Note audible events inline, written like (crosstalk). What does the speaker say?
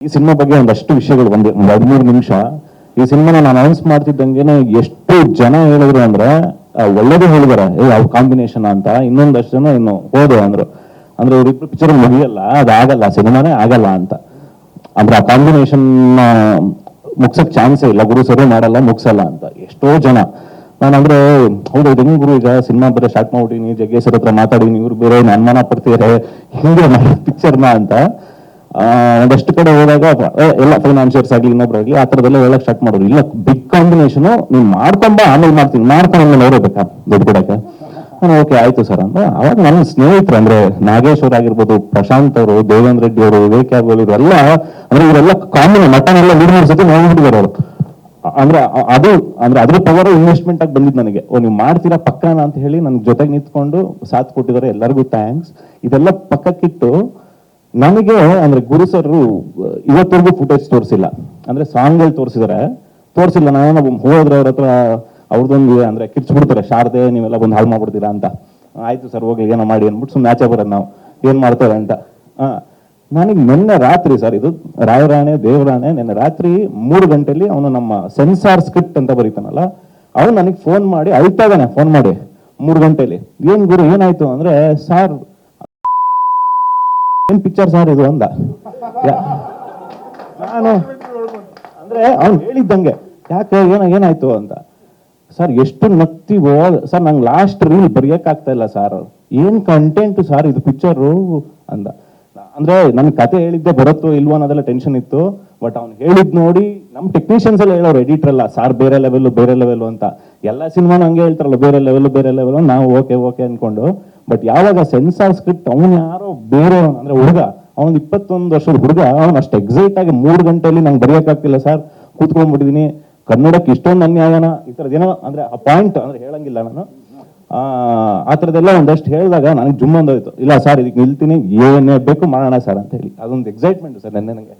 ಈ ಸಿನಿಮಾ ಬಗ್ಗೆ ಒಂದಷ್ಟು ವಿಷಯಗಳು ಒಂದು ಒಂದು ಹದಿಮೂರು ನಿಮಿಷ. ಈ ಸಿನಿಮಾನ ನಾನು ಅನೌನ್ಸ್ ಮಾಡ್ತಿದ್ದಂಗೆನೆ ಎಷ್ಟು ಜನ ಹೇಳಿದ್ರು ಅಂದ್ರೆ ಒಳ್ಳೇದು ಹೇಳಿದಾರೆ. ಏ ಯಾವ ಕಾಂಬಿನೇಷನ್ ಅಂತ. ಇನ್ನೊಂದಷ್ಟು ಜನ ಇನ್ನು ಹೋದು ಅಂದ್ರು. ಅಂದ್ರೆ ಇವ್ರಿಬ್ರು ಪಿಕ್ಚರ್ ಮುಗಿಯಲ್ಲ ಅದಾಗಲ್ಲ ಸಿನಿಮಾನೇ ಆಗಲ್ಲ ಅಂತ. ಅಂದ್ರೆ ಆ ಕಾಂಬಿನೇಷನ್ ಮುಗ್ಸಕ್ ಚಾನ್ಸೇ ಇಲ್ಲ. ಗುರು ಸರಿ ಮಾಡಲ್ಲ, ಮುಗ್ಸಲ್ಲ ಅಂತ. ಎಷ್ಟೋ ಜನ. ನಾನು ಅಂದ್ರೆ ಹೌದು ಹೆಂಗ್ ಗುರು ಈಗ ಸಿನಿಮಾ ಬೇರೆ ಸ್ಟಾರ್ಟ್ ಮಾಡ್ಬಿಟ್ಟಿನಿ ಜಗ್ಗೇಶ್ ಅವ್ರ ಹತ್ರ ಮಾತಾಡಿನಿ ಇವ್ರು ಬೇರೆ ಅನುಮಾನ ಪಡ್ತೀರೇ ಹಿಂಗೆ (laughs) ಪಿಕ್ಚರ್ನ ಅಂತ. ಒಂದಷ್ಟು ಕಡೆ ಹೋದಾಗ ಎಲ್ಲ ಫೈನಾನ್ಷಿಯರ್ಸ್ ಆಗ್ಲಿ ಇನ್ನೊಬ್ರಾಗ್ಲಿ ಆ ಥರದೆಲ್ಲ ಹೇಳಕ್ ಸ್ಟಾರ್ಟ್ ಮಾಡೋದು ಇಲ್ಲ ಬಿಗ್ ಕಾಂಬಿನೇಷನ್ ನೀವು ಮಾಡ್ಕೊಂಬ ಆಮೇಲೆ ಮಾಡ್ತೀನಿ. ಮಾಡ್ಕೊಂಡು ನೋಡೇ ಬೇಕಾ? ದುಡ್ಡು ಕೊಡಕ್ಕೆ. ಓಕೆ ಆಯ್ತು ಸರ್ ಅಂತ. ಅವಾಗ ನನ್ನ ಸ್ನೇಹಿತರು, ಅಂದ್ರೆ ನಾಗೇಶ್ವರ್ ಆಗಿರ್ಬೋದು, ಪ್ರಶಾಂತ್ ಅವರು, ದೇವೇಂದ್ರ ರೆಡ್ಡಿ ಅವರು, ವಿವೇಕ್ ಯಾದವ್ ಇವರೆಲ್ಲ ಅಂದ್ರೆ ಇವರೆಲ್ಲ ಕಾಮನ್ ಮಟನ್ ಎಲ್ಲ ಮೂರು ಮೂರು ಸತಿ ನೋಡ್ಬಿಟ್ಟಿದ್ದಾರೆ ಅವರು. ಅಂದ್ರೆ ಅದು, ಅಂದ್ರೆ ಅದ್ರ ಪವರ್ ಇನ್ವೆಸ್ಟ್ಮೆಂಟ್ ಆಗಿ ಬಂದಿದ್ದು ನನಗೆ. ಓ, ನೀವು ಮಾಡ್ತೀರಾ ಪಕ್ಕನ ಅಂತ ಹೇಳಿ ನನ್ನ ಜೊತೆಗೆ ನಿಂತ್ಕೊಂಡು ಸಾಥ್ ಕೊಟ್ಟಿದ್ದಾರೆ ಎಲ್ಲರಿಗೂ ಥ್ಯಾಂಕ್ಸ್ ಇದೆಲ್ಲ ಪಕ್ಕಕ್ಕಿಟ್ಟು ನನಗೆ ಅಂದ್ರೆ ಗುರು ಸರ್ ಇವತ್ತರೆಗೂ ಫುಟೇಜ್ ತೋರಿಸಿಲ್ಲ. ಅಂದ್ರೆ ಸಾಂಗ್ಗಳು ತೋರಿಸಿದ್ರೆ. ತೋರಿಸಿಲ್ಲ ನಾನು ಹೋದ್ರೆ ಅವ್ರ ಹತ್ರ ಅವ್ರದ್ದೊಂದು ಅಂದ್ರೆ ಕಿರ್ಚ್ಬಿಡ್ತಾರೆ, ಶಾರದೆ, ನೀವೆಲ್ಲ ಬಂದು ಹಾಳು ಮಾಡ್ಬಿಡ್ತೀರಾ ಅಂತ. ಆಯ್ತು ಸರ್ ಹೋಗಿ ಏನೋ ಮಾಡಿ, ಅಂದ್ಬಿಟ್ಟು ಸುಮ್ಮನೆ ಆಚೆ ಬರೋದು ನಾವು. ಏನ್ ಮಾಡ್ತಾರೆ ಅಂತ. ನನಗೆ ನಿನ್ನೆ ರಾತ್ರಿ ಸರ್ ಇದು ರಾಯರಾಣೆ, ದೇವರಾಣೆ, ನಿನ್ನೆ ರಾತ್ರಿ ಮೂರು ಗಂಟೆಲಿ ಅವನು ನಮ್ಮ ಸೆನ್ಸಾರ್ ಸ್ಕ್ರಿಪ್ಟ್ ಅಂತ ಬರೀತಾನಲ್ಲ, ಅವನು ನನಗೆ ಫೋನ್ ಮಾಡಿ, ಅಳ್ತಾ ಇದ್ದಾನೆ ಫೋನ್ ಮಾಡಿ. ಮೂರು ಗಂಟೆಲಿ. ಏನ್ ಗುರು, ಏನಾಯ್ತು? ಅಂದ್ರೆ, ಸರ್ ಏನ್ ಪಿಕ್ಚರ್ ಸರ್ ಇದು ಅಂದ? ನಾನು ಅಂದ್ರೆ ಅವ್ನು ಹೇಳಿದ್ದಂಗೆ. ಯಾಕೆ ಏನ ಏನಾಯ್ತು ಅಂತ. ಸರ್ ಎಷ್ಟು ನಗ್ತೀವೋ ಸರ್ ನಂಗೆ ಲಾಸ್ಟ್ ರೀಲ್ ಬರೆಯೋಕ್ಕಾಗ್ತಾ ಇಲ್ಲ ಸರ್ ಏನು ಕಂಟೆಂಟ್ ಸರ್ ಇದು ಪಿಕ್ಚರು ಅಂದ. ಅಂದ್ರೆ ನನ್ನ ಕತೆ ಹೇಳಿದ್ದೆ ಬರುತ್ತೋ ಇಲ್ವೋ ಅನ್ನೋದೆಲ್ಲ ಟೆನ್ಷನ್ ಇತ್ತು. ಬಟ್ ಅವ್ನು ಹೇಳಿದ್ ನೋಡಿ ನಮ್ಮ ಟೆಕ್ನಿಷಿಯನ್ಸ್ ಎಲ್ಲ ಹೇಳೋರು ಎಡಿಟರ್ ಅಲ್ಲ ಸಾರ್ ಬೇರೆ ಲೆವೆಲ್ಲು ಬೇರೆ ಲೆವೆಲ್ ಅಂತ. ಎಲ್ಲ ಸಿನಿಮಾನು ಹಂಗೆ ಹೇಳ್ತಾರಲ್ಲ, ಬೇರೆ ಲೆವೆಲ್ ಬೇರೆ ಲೆವೆಲ್ಲು ನಾವು ಓಕೆ ಓಕೆ ಅನ್ಕೊಂಡು ಬಟ್ ಯಾವಾಗ ಸೆನ್ಸಾರ್ ಸ್ಕ್ರಿಪ್ಟ್ ಅವನು ಯಾರೋ ಬೇರೆ ಅಂದ್ರೆ ಹುಡುಗ ಅವ್ನು ಇಪ್ಪತ್ತೊಂದು ವರ್ಷದ ಹುಡುಗ ಅವ್ನು ಅಷ್ಟು ಎಕ್ಸೈಟ್ ಆಗಿ ಮೂರು ಗಂಟೆಯಲ್ಲಿ ನಂಗೆ ಬರೆಯೋಕ್ಕಾಗ್ತಿಲ್ಲ ಸರ್. ಕೂತ್ಕೊಂಡ್ಬಿಟ್ಟಿದ್ದೀನಿ ಕನ್ನಡಕ್ಕೆ ಇಷ್ಟೊಂದು ಅನ್ಯಾಯನ ಈ ಥರದ್ದೇನೋ ಅಂದ್ರೆ ಆ ಪಾಯಿಂಟ್ ಅಂದ್ರೆ ಹೇಳಂಗಿಲ್ಲ ನಾನು. ಆ, ಥರದ್ದೆಲ್ಲ ಒಂದಷ್ಟು ಹೇಳಿದಾಗ ನನಗೆ ಜುಮ್ ಅಂದೋಯ್ತು ಇಲ್ಲ ಸರ್ ಇದಕ್ಕೆ ನಿಲ್ತೀನಿ ಏನೇ ಬೇಕು ಮಾಡೋಣ ಸರ್ ಅಂತ ಹೇಳಿ. ಅದೊಂದು ಎಕ್ಸೈಟ್ಮೆಂಟ್ ಸರ್ ನೆನ್ನೆ ನನಗೆ.